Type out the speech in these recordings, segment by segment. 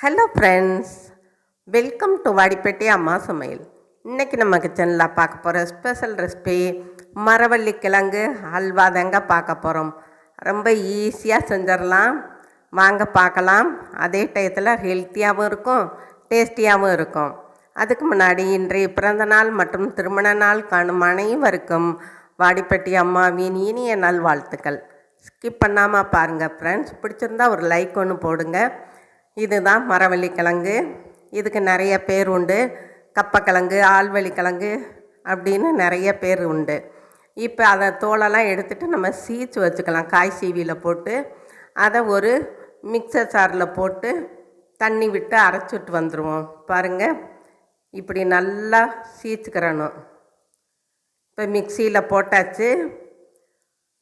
Hello friends welcome to Vadipettai அம்மா சமையல் இன்றைக்கி நம்ம கிச்சனில் பார்க்க போகிற ஸ்பெஷல் ரெசிபி மரவள்ளி கிழங்கு அல்வா தாங்க பார்க்க போகிறோம் ரொம்ப ஈஸியாக செஞ்சிடலாம் வாங்க பார்க்கலாம் அதே டயத்தில் ஹெல்த்தியாகவும் இருக்கும் டேஸ்டியாகவும் இருக்கும் அதுக்கு முன்னாடி இன்றைய பிறந்த நாள் மற்றும் திருமண நாள் காணும் அனைவருக்கும் வாடிப்பட்டி அம்மாவின் இனிய நல்வாழ்த்துக்கள் ஸ்கிப் பண்ணாமல் பாருங்கள் ஃப்ரெண்ட்ஸ் பிடிச்சிருந்தா ஒரு லைக் ஒன்று போடுங்க. இதுதான் மரவள்ளி கிழங்கு இதுக்கு நிறைய பேர் உண்டு. கப்பக்கிழங்கு ஆள்வள்ளி கிழங்கு அப்படின்னு நிறைய பேர் உண்டு. இப்போ அதை தோலெல்லாம் எடுத்துகிட்டு நம்ம சீச்சு வச்சுக்கலாம். காய் சீவியில் போட்டு அதை ஒரு மிக்சர் சாரில் போட்டு தண்ணி விட்டு அரைச்சிட்டு வந்துடுவோம் பாருங்கள் இப்படி நல்லா சீச்சுக்கிறணும். இப்போ மிக்சியில் போட்டாச்சு.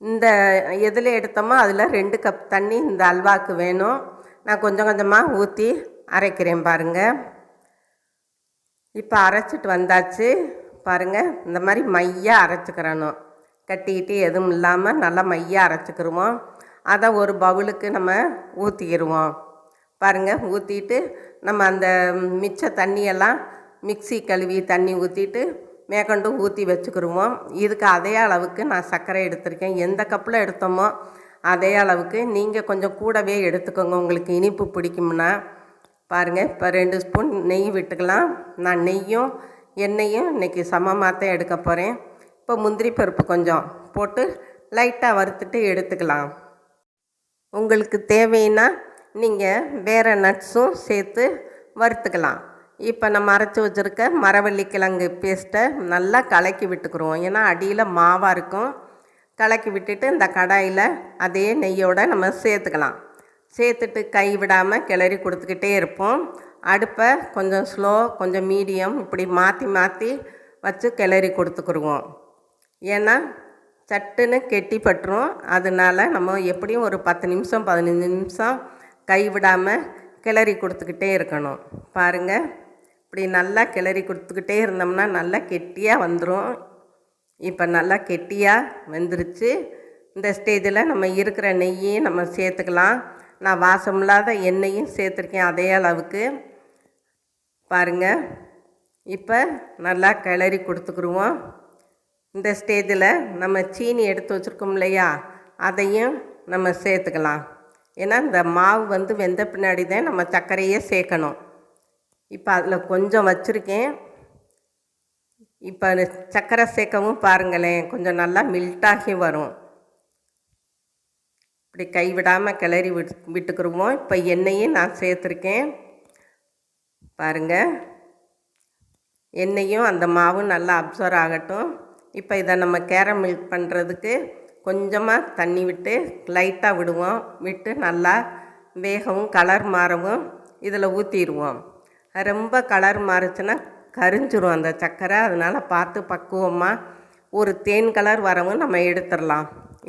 இந்த எதில் எடுத்தோமோ அதில் ரெண்டு கப் தண்ணி இந்த அல்வாவுக்கு வேணும். நான் கொஞ்சம் கொஞ்சமாக ஊற்றி அரைக்கிறேன் பாருங்கள் இப்போ அரைச்சிட்டு வந்தாச்சு. பாருங்கள் இந்த மாதிரி மையாக அரைச்சிக்கிறணும். கட்டிக்கிட்டு எதுவும் இல்லாமல் நல்லா மையாக அரைச்சிக்கிருவோம். அதை ஒரு பவுலுக்கு நம்ம ஊற்றிக்கிடுவோம் பாருங்கள் ஊற்றிட்டு நம்ம அந்த மிச்ச தண்ணியெல்லாம் மிக்ஸி கழுவி தண்ணி ஊற்றிட்டு மேற்கொண்டு ஊற்றி வச்சுக்கிடுவோம் இதுக்கு அதே அளவுக்கு நான் சர்க்கரை எடுத்திருக்கேன். எந்த கப்பில் எடுத்தோமோ அதே அளவுக்கு நீங்கள் கொஞ்சம் கூடவே எடுத்துக்கோங்க. உங்களுக்கு இனிப்பு பிடிக்கும்னா பாருங்கள் இப்போ ரெண்டு ஸ்பூன் நெய் விட்டுக்கலாம். நான் நெய்யும் எண்ணெயும் இன்றைக்கி சமமாக தான் எடுக்க போகிறேன் இப்போ முந்திரி பருப்பு கொஞ்சம் போட்டு லைட்டாக வறுத்துட்டு எடுத்துக்கலாம். உங்களுக்கு தேவைன்னா நீங்கள் வேறு நட்ஸும் சேர்த்து வறுத்துக்கலாம். இப்போ நம்ம அரைச்சி வச்சுருக்க மரவள்ளி கிழங்கு பேஸ்ட்டை நல்லா கலக்கி விட்டுக்குருவோம் ஏன்னா அடியில் மாவாக இருக்கும். கலக்கி விட்டுட்டு இந்த கடாயில் அதே நெய்யோடு நம்ம சேர்த்துக்கலாம். சேர்த்துட்டு கை விடாமல் கிளறி கொடுத்துக்கிட்டே இருப்போம். அடுப்பை கொஞ்சம் ஸ்லோ கொஞ்சம் மீடியம் இப்படி மாற்றி மாற்றி வச்சு கிளறி கொடுத்துக்குருவோம். ஏன்னா சட்டுன்னு கெட்டி பட்டுரும். அதனால நம்ம எப்படியும் ஒரு பத்து நிமிஷம் பதினஞ்சு நிமிஷம் கை விடாமல் கிளறி கொடுத்துக்கிட்டே இருக்கணும். பாருங்கள் இப்படி நல்லா கிளறி கொடுத்துக்கிட்டே இருந்தோம்னா நல்லா கெட்டியாக வந்துடும் இப்போ நல்லா கெட்டியாக வெந்துருச்சு. இந்த ஸ்டேஜில் நம்ம இருக்கிற நெய்யையும் நம்ம சேர்த்துக்கலாம். நான் வாசமில்லாத எண்ணெயும் சேர்த்துருக்கேன் அதே அளவுக்கு. பாருங்கள் இப்போ நல்லா கிளறி கொடுத்துக்குருவோம். இந்த ஸ்டேஜில் நம்ம சீனி எடுத்து வச்சுருக்கோம் இல்லையா? அதையும் நம்ம சேர்த்துக்கலாம். ஏன்னா இந்த மாவு வந்து வெந்த பின்னாடி தான் நம்ம சர்க்கரையே சேர்க்கணும். இப்போ அதில் கொஞ்சம் வச்சுருக்கேன். இப்போ அது சர்க்கரை சேர்க்கவும் பாருங்களேன். கொஞ்சம் நல்லா மில்ட்டாகி வரும். இப்படி கைவிடாமல் கிளறி விட் விட்டுக்குருவோம். இப்போ எண்ணெயும் நான் சேர்த்துருக்கேன். பாருங்கள் எண்ணெயும் அந்த மாவும் நல்லா அப்சர்வ் ஆகட்டும். இப்போ இதை நம்ம கேரம் மில்க் பண்ணுறதுக்கு கொஞ்சமாக தண்ணி விட்டு லைட்டாக விடுவோம். விட்டு நல்லா வேகவும் கலர் மாறவும் இதில் ஊற்றிடுவோம் ரொம்ப கலர் மாறுச்சுன்னா கரிஞ்சிரும் அந்த சர்க்கரை அதனால் பார்த்து பக்குவமாக ஒரு தேன் கலர் வரவும் நம்ம எடுத்துடலாம்.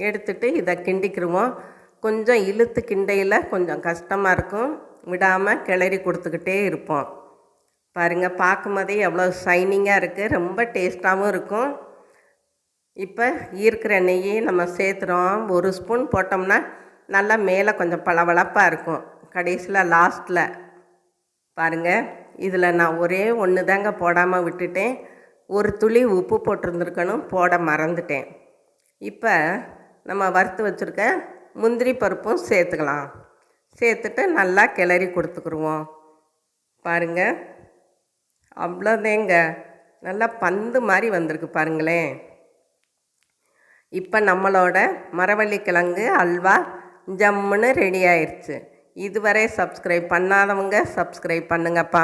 எடுத்துட்டு இதை கிண்டிக்கிடுவோம் கொஞ்சம் இழுத்து கிண்டையில் கொஞ்சம் கஷ்டமாக இருக்கும். விடாமல் கிளறி கொடுத்துக்கிட்டே இருப்போம். பாருங்கள் பார்க்கும்போதே எவ்வளோ ஷைனிங்காக இருக்குது ரொம்ப டேஸ்ட்டாகவும் இருக்கும். இப்போ ஈர்க்கிற நெய்யை நம்ம சேர்த்துறோம். ஒரு ஸ்பூன் போட்டோம்னா நல்லா மேலே கொஞ்சம் பளபளப்பாக இருக்கும். கடைசியில் லாஸ்ட்டில் பாருங்கள் இதில் நான் ஒரே ஒன்று தாங்க போடாமல் விட்டுட்டேன். ஒரு துளி உப்பு போட்டிருந்துருக்கணும் போட மறந்துட்டேன். இப்போ நம்ம வறுத்து வச்சுருக்க முந்திரி பருப்பும் சேர்த்துக்கலாம். சேர்த்துட்டு நல்லா கிளறி கொடுத்துக்குருவோம். பாருங்கள் அவ்வளோதேங்க. நல்லா பந்து மாதிரி வந்திருக்கு பாருங்களேன். இப்போ நம்மளோட மரவள்ளி கிழங்கு அல்வா ஜம்முன்னு ரெடி ஆயிடுச்சு இதுவரை சப்ஸ்கிரைப் பண்ணாதவங்க சப்ஸ்கிரைப் பண்ணுங்கப்பா.